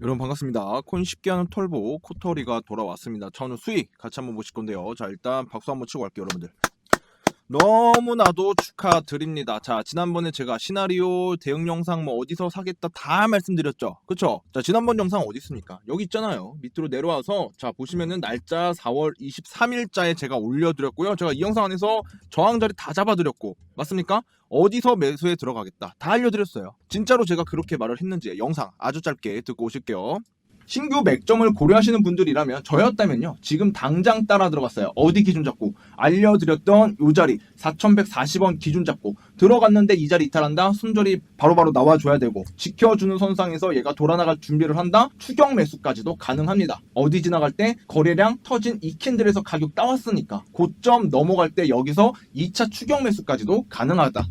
여러분 반갑습니다. 코인 쉽게 하는 털보 코터리가 돌아왔습니다. 저는 수익 같이 한번 보실 건데요. 자 일단 박수 한번 치고 갈게요 여러분들. 너무나도 축하드립니다. 자 지난번에 제가 시나리오 대응 영상 뭐 어디서 사겠다 다 말씀드렸죠. 그쵸? 자 지난번 영상 어디 있습니까? 여기 있잖아요. 밑으로 내려와서 자 보시면은 날짜 4월 23일자에 제가 올려드렸고요. 제가 이 영상 안에서 저항 자리 다 잡아드렸고 맞습니까? 어디서 매수에 들어가겠다 다 알려드렸어요. 진짜로 제가 그렇게 말을 했는지 영상 아주 짧게 듣고 오실게요. 신규 맥점을 고려하시는 분들이라면 저였다면요. 지금 당장 따라 들어갔어요. 어디 기준 잡고? 알려드렸던 요 자리 4140원 기준 잡고. 들어갔는데 이 자리 이탈한다? 손절이 바로바로 나와줘야 되고. 지켜주는 선상에서 얘가 돌아나갈 준비를 한다? 추격 매수까지도 가능합니다. 어디 지나갈 때 거래량 터진 이 캔들에서 가격 따왔으니까 고점 넘어갈 때 여기서 2차 추격 매수까지도 가능하다.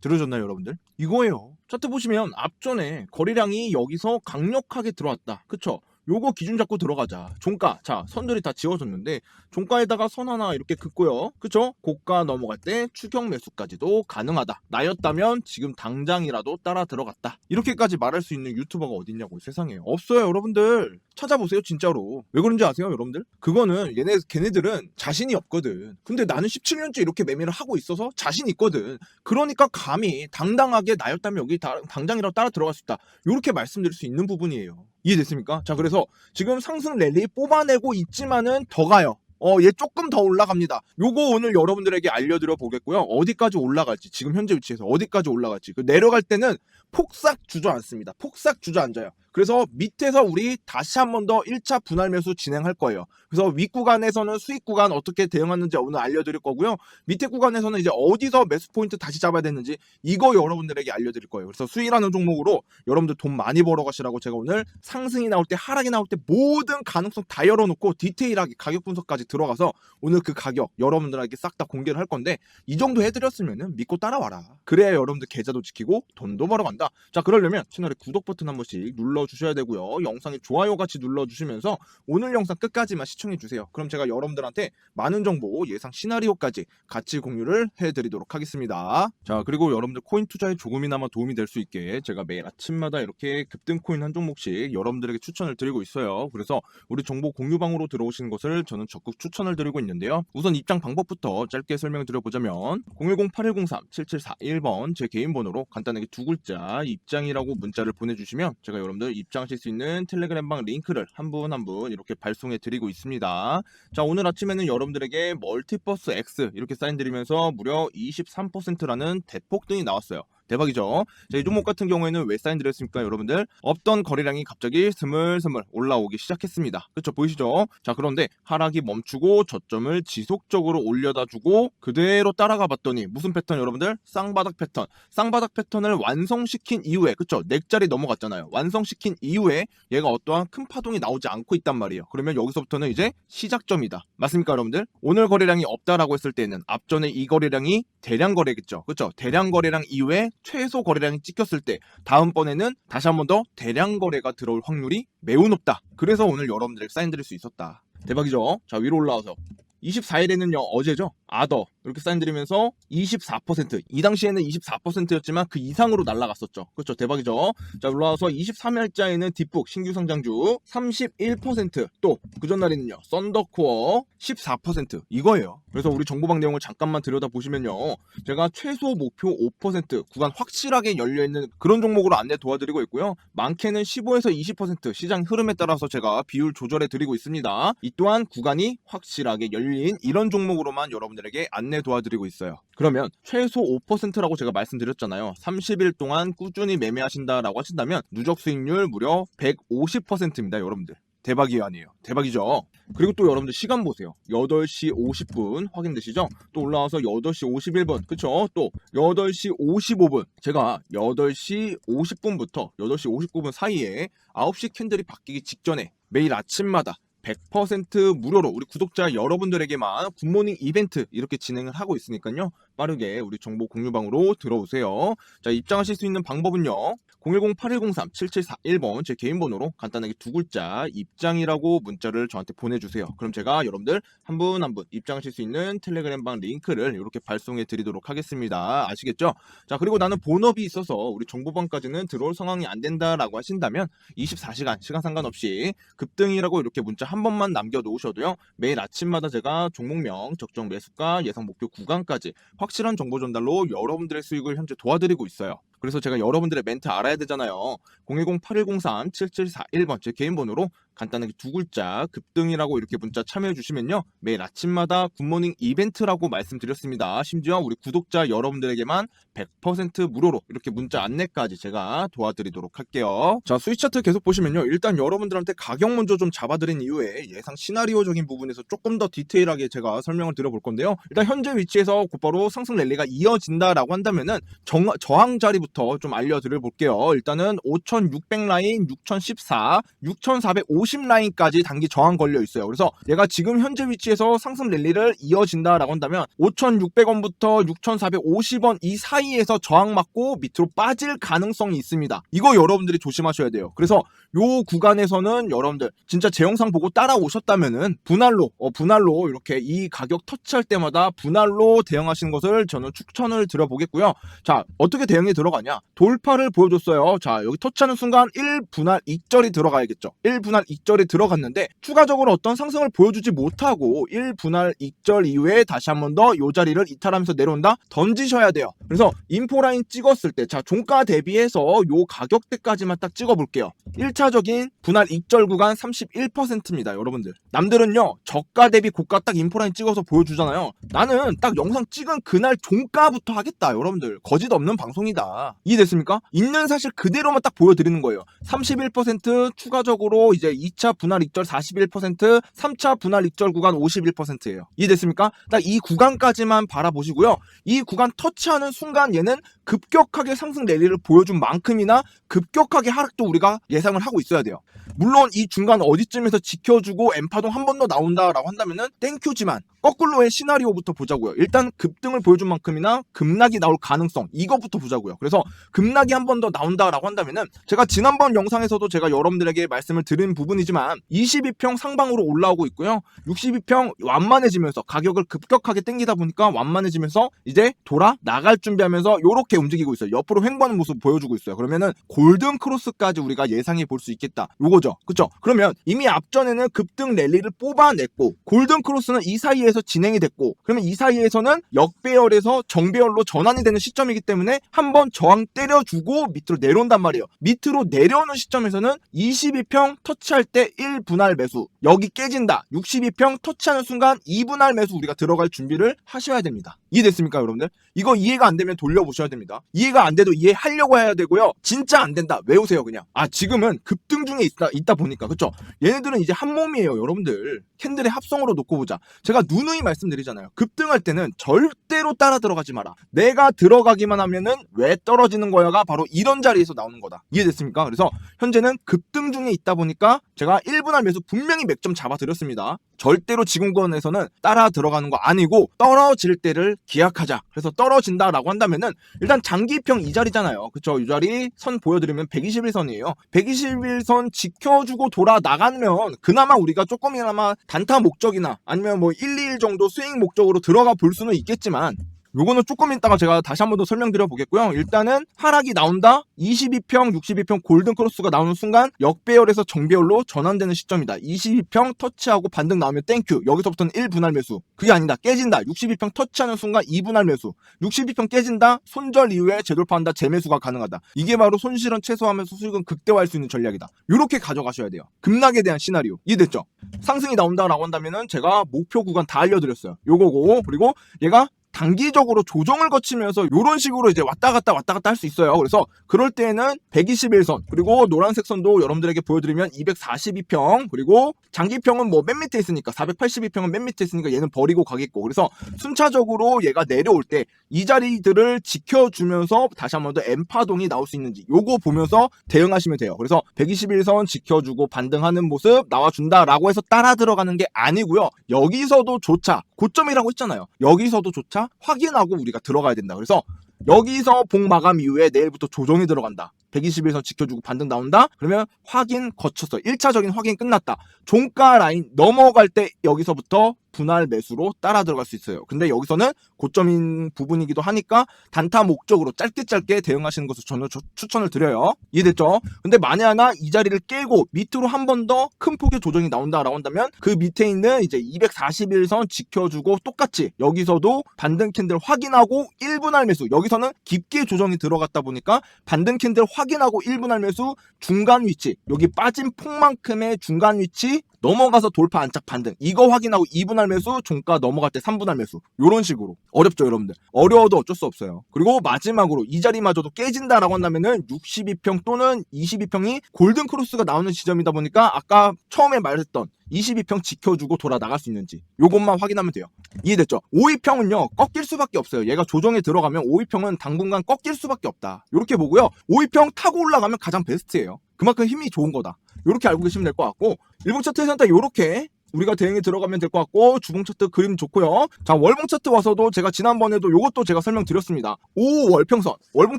들으셨나요 여러분들? 이거예요 차트 보시면 앞전에 거래량이 여기서 강력하게 들어왔다 그쵸? 요거 기준 잡고 들어가자. 종가. 자 선들이 다 지워졌는데 종가에다가 선 하나 이렇게 긋고요. 그쵸? 고가 넘어갈 때 추격 매수까지도 가능하다. 나였다면 지금 당장이라도 따라 들어갔다. 이렇게까지 말할 수 있는 유튜버가 어딨냐고 세상에. 없어요 여러분들. 찾아보세요 진짜로. 왜 그런지 아세요 여러분들? 그거는 얘네 걔네들은 자신이 없거든. 근데 나는 17년째 이렇게 매매를 하고 있어서 자신 있거든. 그러니까 감히 당당하게 나였다면 여기 다- 당장이라도 따라 들어갈 수 있다. 이렇게 말씀드릴 수 있는 부분이에요 이해됐습니까? 자 그래서 지금 상승 랠리 뽑아내고 있지만은 더 가요 어, 얘 조금 더 올라갑니다. 요거 오늘 여러분들에게 알려드려 보겠고요. 어디까지 올라갈지, 지금 현재 위치에서 어디까지 올라갈지. 그 내려갈 때는 폭삭 주저앉습니다. 폭삭 주저앉아요. 그래서 밑에서 우리 다시 한 번 더 1차 분할 매수 진행할 거예요. 그래서 윗 구간에서는 수익 구간 어떻게 대응하는지 오늘 알려드릴 거고요. 밑에 구간에서는 이제 어디서 매수 포인트 다시 잡아야 되는지 이거 여러분들에게 알려드릴 거예요. 그래서 수익이라는 종목으로 여러분들 돈 많이 벌어 가시라고 제가 오늘 상승이 나올 때 하락이 나올 때 모든 가능성 다 열어놓고 디테일하게 가격 분석까지 들어가서 오늘 그 가격 여러분들에게 싹 다 공개를 할 건데 이 정도 해드렸으면은 믿고 따라와라. 그래야 여러분들 계좌도 지키고 돈도 벌어간다. 자 그러려면 채널에 구독 버튼 한 번씩 눌러 주셔야 되고요. 영상에 좋아요 같이 눌러주시면서 오늘 영상 끝까지만 시청해주세요. 그럼 제가 여러분들한테 많은 정보 예상 시나리오까지 같이 공유를 해드리도록 하겠습니다. 자 그리고 여러분들 코인 투자에 조금이나마 도움이 될 수 있게 제가 매일 아침마다 이렇게 급등 코인 한 종목씩 여러분들에게 추천을 드리고 있어요. 그래서 우리 정보 공유방으로 들어오신 것을 저는 적극 추천을 드리고 있는데요. 우선 입장 방법부터 짧게 설명을 드려보자면 010-8103-7741번 제 개인 번호로 간단하게 두 글자 입장이라고 문자를 보내주시면 제가 여러분들 입장하실 수 있는 텔레그램방 링크를 한 분 한 분 이렇게 발송해 드리고 있습니다. 자 오늘 아침에는 여러분들에게 멀티버스 X 이렇게 사인 드리면서 무려 23%라는 대폭등이 나왔어요. 대박이죠. 자, 이 종목 같은 경우에는 왜 사인 드렸습니까, 여러분들? 없던 거래량이 갑자기 스물스물 올라오기 시작했습니다. 그쵸, 보이시죠? 자, 그런데 하락이 멈추고 저점을 지속적으로 올려다 주고 그대로 따라가 봤더니 무슨 패턴, 여러분들? 쌍바닥 패턴. 쌍바닥 패턴을 완성시킨 이후에, 그쵸? 넥자리 넘어갔잖아요. 완성시킨 이후에 얘가 어떠한 큰 파동이 나오지 않고 있단 말이에요. 그러면 여기서부터는 이제 시작점이다. 맞습니까, 여러분들? 오늘 거래량이 없다라고 했을 때는 앞전에 이 거래량이 대량 거래겠죠. 그쵸? 대량 거래량 이후에 최소 거래량이 찍혔을 때 다음번에는 다시 한 번 더 대량 거래가 들어올 확률이 매우 높다. 그래서 오늘 여러분들에게 사인 드릴 수 있었다. 대박이죠? 자, 위로 올라와서 24일에는요, 어제죠? 아더. 이렇게 사인 드리면서 24%. 이 당시에는 24%였지만 그 이상으로 날아갔었죠. 그렇죠. 대박이죠? 자, 올라와서 23일자에는 딥북 신규 상장주 31%. 또, 그 전날에는요, 썬더코어 14%. 이거예요. 그래서 우리 정보방 내용을 잠깐만 들여다 보시면요. 제가 최소 목표 5% 구간 확실하게 열려있는 그런 종목으로 안내 도와드리고 있고요. 많게는 15에서 20% 시장 흐름에 따라서 제가 비율 조절해 드리고 있습니다. 이 또한 구간이 확실하게 열린 이런 종목으로만 여러분들 에게 안내 도와드리고 있어요. 그러면 최소 5%라고 제가 말씀드렸잖아요. 30일 동안 꾸준히 매매하신다라고 하신다면 누적 수익률 무려 150%입니다, 여러분들. 대박이 아니에요. 대박이죠. 그리고 또 여러분들 시간 보세요. 8시 50분 확인되시죠? 또 올라와서 8시 51분. 그쵸? 또 8시 55분. 제가 8시 50분부터 8시 59분 사이에 9시 캔들이 바뀌기 직전에 매일 아침마다 100% 무료로 우리 구독자 여러분들에게만 굿모닝 이벤트 이렇게 진행을 하고 있으니까요. 빠르게 우리 정보 공유방으로 들어오세요. 자, 입장하실 수 있는 방법은요. 010-8103-7741번 제 개인 번호로 간단하게 두 글자 입장이라고 문자를 저한테 보내주세요. 그럼 제가 여러분들 한분 한 분 입장하실 수 있는 텔레그램방 링크를 이렇게 발송해 드리도록 하겠습니다. 아시겠죠? 자 그리고 나는 본업이 있어서 우리 정보방까지는 들어올 상황이 안 된다라고 하신다면 24시간 시간 상관없이 급등이라고 이렇게 문자 한 번만 남겨놓으셔도요. 매일 아침마다 제가 종목명, 적정 매수가, 예상 목표 구간까지 확실한 정보 전달로 여러분들의 수익을 현재 도와드리고 있어요. 그래서 제가 여러분들의 멘트 알아야 되잖아요. 010-8103-7741번 제 개인 번호로 간단하게 두 글자 급등이라고 이렇게 문자 참여해 주시면요. 매일 아침마다 굿모닝 이벤트라고 말씀드렸습니다. 심지어 우리 구독자 여러분들에게만 100% 무료로 이렇게 문자 안내까지 제가 도와드리도록 할게요. 자, 스위치 차트 계속 보시면요. 일단 여러분들한테 가격 먼저 좀 잡아드린 이후에 예상 시나리오적인 부분에서 조금 더 디테일하게 제가 설명을 드려볼 건데요. 일단 현재 위치에서 곧바로 상승 랠리가 이어진다라고 한다면은 정, 저항 자리부터 좀 알려드려 볼게요. 일단은 5,600 라인, 6,014, 6,450 라인까지 단기 저항 걸려 있어요. 그래서 얘가 지금 현재 위치에서 상승 랠리를 이어진다라고 한다면 5,600원부터 6,450원 이 사이에서 저항 맞고 밑으로 빠질 가능성이 있습니다. 이거 여러분들이 조심하셔야 돼요. 그래서 요 구간에서는 여러분들 진짜 제 영상 보고 따라오셨다면은 분할로 어, 분할로 이렇게 이 가격 터치할 때마다 분할로 대응하시는 것을 저는 추천을 드려보겠고요. 자 어떻게 대응이 들어가냐 돌파를 보여줬어요. 자 여기 터치하는 순간 1분할 2절이 들어가야겠죠. 1분할 2절이 들어갔는데 추가적으로 어떤 상승을 보여주지 못하고 1분할 2절 이후에 다시 한 번 더 요 자리를 이탈하면서 내려온다 던지셔야 돼요. 그래서 인포라인 찍었을 때 자 종가 대비해서 요 가격대까지만 딱 찍어볼게요. 1차 적인 분할 2절 구간 31%입니다, 여러분들. 남들은요, 저가 대비 고가 딱 인포라인 찍어서 보여주잖아요. 나는 딱 영상 찍은 그날 종가부터 하겠다, 여러분들. 거짓 없는 방송이다. 이해됐습니까? 있는 사실 그대로만 딱 보여드리는 거예요. 31% 추가적으로 이제 2차 분할 2절 41%, 3차 분할 2절 구간 51%예요. 이해됐습니까? 딱 이 구간까지만 바라보시고요. 이 구간 터치하는 순간 얘는 급격하게 상승 랠리를 보여준 만큼이나 급격하게 하락도 우리가 예상을 하고 있어야 돼요. 물론 이 중간 어디쯤에서 지켜주고 엠파동 한 번 더 나온다라고 한다면은 땡큐지만 거꾸로의 시나리오부터 보자고요. 일단 급등을 보여준 만큼이나 급락이 나올 가능성 이것부터 보자고요. 그래서 급락이 한 번 더 나온다라고 한다면은 제가 지난번 영상에서도 제가 여러분들에게 말씀을 드린 부분이지만 22평 상방으로 올라오고 있고요. 62평 완만해지면서 가격을 급격하게 땡기다 보니까 완만해지면서 이제 돌아 나갈 준비하면서 요렇게 움직이고 있어요. 옆으로 횡보하는 모습 보여주고 있어요. 그러면은 골든 크로스까지 우리가 예상해 볼 수 있겠다. 요거 죠. 그쵸? 그러면 이미 앞전에는 급등 랠리를 뽑아냈고 골든 크로스는 이 사이에서 진행이 됐고 그러면 이 사이에서는 역배열에서 정배열로 전환이 되는 시점이기 때문에 한번 저항 때려주고 밑으로 내려온단 말이에요. 밑으로 내려오는 시점에서는 22평 터치할 때 1분할 매수 여기 깨진다. 62평 터치하는 순간 2분할 매수 우리가 들어갈 준비를 하셔야 됩니다. 이해됐습니까, 여러분들? 이거 이해가 안 되면 돌려보셔야 됩니다. 이해가 안 돼도 이해하려고 해야 되고요. 진짜 안 된다. 외우세요, 그냥. 아, 지금은 급등 중에 있다, 있다 보니까. 그쵸? 얘네들은 이제 한 몸이에요, 여러분들. 캔들의 합성으로 놓고 보자. 제가 누누이 말씀드리잖아요. 급등할 때는 절대로 따라 들어가지 마라. 내가 들어가기만 하면은 왜 떨어지는 거야가 바로 이런 자리에서 나오는 거다. 이해됐습니까? 그래서 현재는 급등 중에 있다 보니까 제가 1분할 매수 분명히 맥점 잡아드렸습니다. 절대로 지금권에서는 따라 들어가는 거 아니고 떨어질 때를 기약하자. 그래서 떨어진다라고 한다면은 일단 장기평 이 자리잖아요. 그쵸? 이 자리 선 보여드리면 121선이에요. 121선 지켜주고 돌아 나가면 그나마 우리가 조금이나마 단타 목적이나 아니면 뭐 1, 2일 정도 수익 목적으로 들어가 볼 수는 있겠지만 요거는 조금 있다가 제가 다시 한 번 더 설명드려 보겠고요. 일단은 하락이 나온다. 22평, 62평 골든 크로스가 나오는 순간 역배열에서 정배열로 전환되는 시점이다. 22평 터치하고 반등 나오면 땡큐. 여기서부터는 1분할 매수. 그게 아니다. 깨진다. 62평 터치하는 순간 2분할 매수. 62평 깨진다. 손절 이후에 재돌파한다. 재매수가 가능하다. 이게 바로 손실은 최소화하면서 수익은 극대화할 수 있는 전략이다. 이렇게 가져가셔야 돼요. 급락에 대한 시나리오. 이해됐죠? 상승이 나온다라고 한다면은 제가 목표 구간 다 알려드렸어요. 요거고 그리고 얘가 단기적으로 조정을 거치면서 이런 식으로 이제 왔다 갔다 왔다 갔다 할 수 있어요. 그래서 그럴 때는 121선 그리고 노란색 선도 여러분들에게 보여드리면 242평 그리고 장기평은 뭐 맨 밑에 있으니까 482평은 맨 밑에 있으니까 얘는 버리고 가겠고 그래서 순차적으로 얘가 내려올 때 이 자리들을 지켜주면서 다시 한 번 더 엠파동이 나올 수 있는지 요거 보면서 대응하시면 돼요. 그래서 121선 지켜주고 반등하는 모습 나와준다라고 해서 따라 들어가는 게 아니고요. 여기서도 조차 고점이라고 했잖아요. 여기서도 조차 확인하고 우리가 들어가야 된다. 그래서 여기서 봉 마감 이후에 내일부터 조정이 들어간다. 121선 지켜주고 반등 나온다? 그러면 확인 거쳤어. 1차적인 확인 끝났다. 종가 라인 넘어갈 때 여기서부터 분할 매수로 따라 들어갈 수 있어요. 근데 여기서는 고점인 부분이기도 하니까 단타 목적으로 짧게 짧게 대응하시는 것을 저는 조- 추천을 드려요. 이해됐죠? 근데 만약에 이 자리를 깨고 밑으로 한 번 더 큰 폭의 조정이 나온다라고 한다면 그 밑에 있는 이제 241선 지켜주고 똑같이 여기서도 반등 캔들 확인하고 1분할 매수 여기서는 깊게 조정이 들어갔다 보니까 반등 캔들 확인하고 1분할 매수 중간 위치 여기 빠진 폭만큼의 중간 위치 넘어가서 돌파 안착 반등. 이거 확인하고 2분할 매수 종가 넘어갈 때 3분할 매수. 요런 식으로. 어렵죠 여러분들. 어려워도 어쩔 수 없어요. 그리고 마지막으로 이 자리마저도 깨진다라고 한다면은 62평 또는 22평이 골든 크로스가 나오는 지점이다 보니까 아까 처음에 말했던 22평 지켜주고 돌아 나갈 수 있는지 요것만 확인하면 돼요. 이해됐죠? 52평은요 꺾일 수밖에 없어요. 얘가 조정에 들어가면 52평은 당분간 꺾일 수밖에 없다. 이렇게 보고요. 52평 타고 올라가면 가장 베스트예요. 그만큼 힘이 좋은 거다 이렇게 알고 계시면 될 것 같고 일봉 차트에서는 딱 이렇게 우리가 대응에 들어가면 될 것 같고 주봉 차트 그림 좋고요. 자 월봉 차트 와서도 제가 지난번에도 이것도 제가 설명드렸습니다. 5월 평선 월봉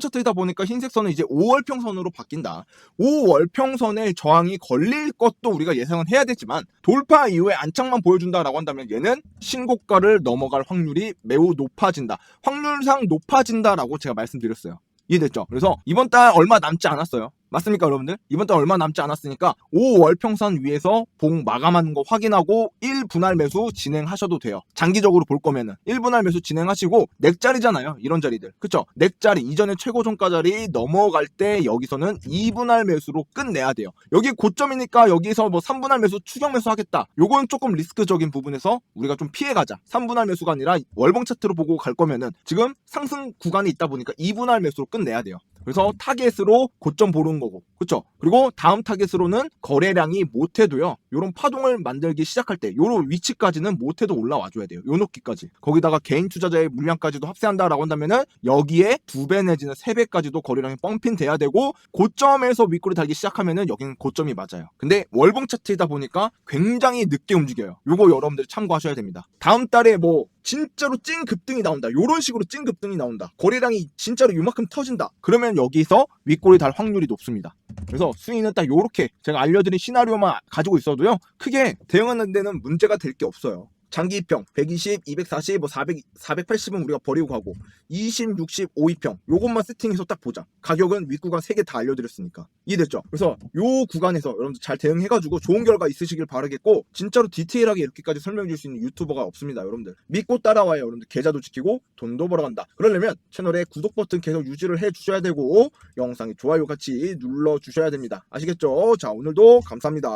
차트이다 보니까 흰색 선은 이제 5월 평선으로 바뀐다. 5월 평선에 저항이 걸릴 것도 우리가 예상은 해야 되지만 돌파 이후에 안착만 보여준다라고 한다면 얘는 신고가를 넘어갈 확률이 매우 높아진다. 확률상 높아진다라고 제가 말씀드렸어요. 이해됐죠? 그래서 이번 달 얼마 남지 않았어요. 맞습니까, 여러분들? 이번 달 얼마 남지 않았으니까 5월 평선 위에서 봉 마감하는 거 확인하고 1분할 매수 진행하셔도 돼요. 장기적으로 볼 거면은 1분할 매수 진행하시고 넥자리잖아요. 이런 자리들. 그쵸? 넥자리 이전에 최고 종가 자리 넘어갈 때 여기서는 2분할 매수로 끝내야 돼요. 여기 고점이니까 여기서 뭐 3분할 매수 추격 매수 하겠다. 요건 조금 리스크적인 부분에서 우리가 좀 피해 가자. 3분할 매수가 아니라 월봉 차트로 보고 갈 거면은 지금 상승 구간이 있다 보니까 2분할 매수로 끝내야 돼요. 그래서 타겟으로 고점 보는 거고. 그쵸? 그리고 다음 타겟으로는 거래량이 못 해도요 요런 파동을 만들기 시작할 때 요런 위치까지는 못 해도 올라와 줘야 돼요. 요 높이까지. 거기다가 개인 투자자의 물량까지도 합세한다라고 한다면은 여기에 두 배 내지는 세 배까지도 거래량이 뻥핀 돼야 되고 고점에서 윗꼬리 달기 시작하면은 여기는 고점이 맞아요. 근데 월봉 차트이다 보니까 굉장히 늦게 움직여요. 요거 여러분들 참고하셔야 됩니다. 다음 달에 뭐 진짜로 찐 급등이 나온다. 요런 식으로 찐 급등이 나온다. 거래량이 진짜로 요만큼 터진다. 그러면 여기서 윗골이 달 확률이 높습니다. 그래서 스윙은 딱 요렇게 제가 알려드린 시나리오만 가지고 있어도요. 크게 대응하는 데는 문제가 될 게 없어요. 장기평 120, 240, 뭐 400, 480은 우리가 버리고 가고 20, 60, 52평 요것만 세팅해서 딱 보자. 가격은 윗구간 3개 다 알려드렸으니까 이해됐죠? 그래서 요 구간에서 여러분들 잘 대응해가지고 좋은 결과 있으시길 바라겠고 진짜로 디테일하게 이렇게까지 설명해 줄 수 있는 유튜버가 없습니다 여러분들 믿고 따라와요 여러분들 계좌도 지키고 돈도 벌어간다 그러려면 채널에 구독 버튼 계속 유지를 해 주셔야 되고 영상에 좋아요 같이 눌러 주셔야 됩니다 아시겠죠? 자 오늘도 감사합니다